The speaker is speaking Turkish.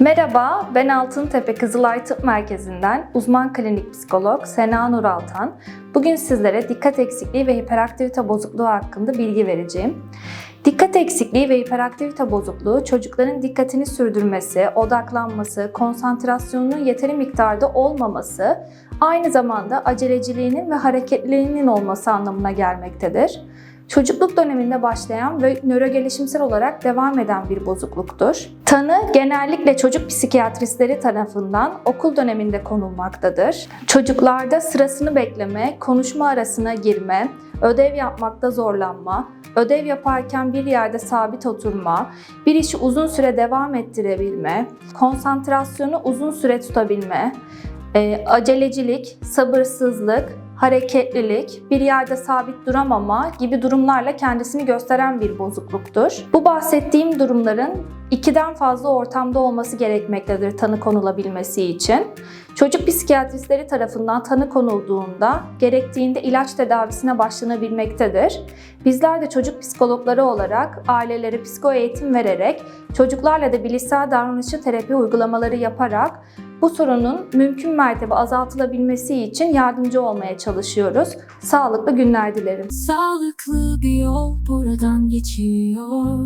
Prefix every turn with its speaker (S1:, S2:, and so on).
S1: Merhaba, ben Altıntepe Kızılay Tıp Merkezi'nden uzman klinik psikolog Sena Nur Altan. Bugün sizlere dikkat eksikliği ve hiperaktivite bozukluğu hakkında bilgi vereceğim. Dikkat eksikliği ve hiperaktivite bozukluğu çocukların dikkatini sürdürmesi, odaklanması, konsantrasyonunun yeteri miktarda olmaması, aynı zamanda aceleciliğinin ve hareketliliğinin olması anlamına gelmektedir. Çocukluk döneminde başlayan ve nörogelişimsel olarak devam eden bir bozukluktur. Tanı genellikle çocuk psikiyatristleri tarafından okul döneminde konulmaktadır. Çocuklarda sırasını bekleme, konuşma arasına girme, ödev yapmakta zorlanma, ödev yaparken bir yerde sabit oturma, bir işi uzun süre devam ettirebilme, konsantrasyonu uzun süre tutabilme, e, acelecilik, sabırsızlık, hareketlilik, bir yerde sabit duramama gibi durumlarla kendisini gösteren bir bozukluktur. Bu bahsettiğim durumların ikiden fazla ortamda olması gerekmektedir tanı konulabilmesi için. Çocuk psikiyatristleri tarafından tanı konulduğunda gerektiğinde ilaç tedavisine başlanabilmektedir. Bizler de çocuk psikologları olarak ailelere psiko eğitim vererek çocuklarla da bilişsel davranışçı terapi uygulamaları yaparak bu sorunun mümkün mertebe azaltılabilmesi için yardımcı olmaya çalışıyoruz. Sağlıklı günler dilerim.
S2: Sağlıklı bir yol buradan geçiyor.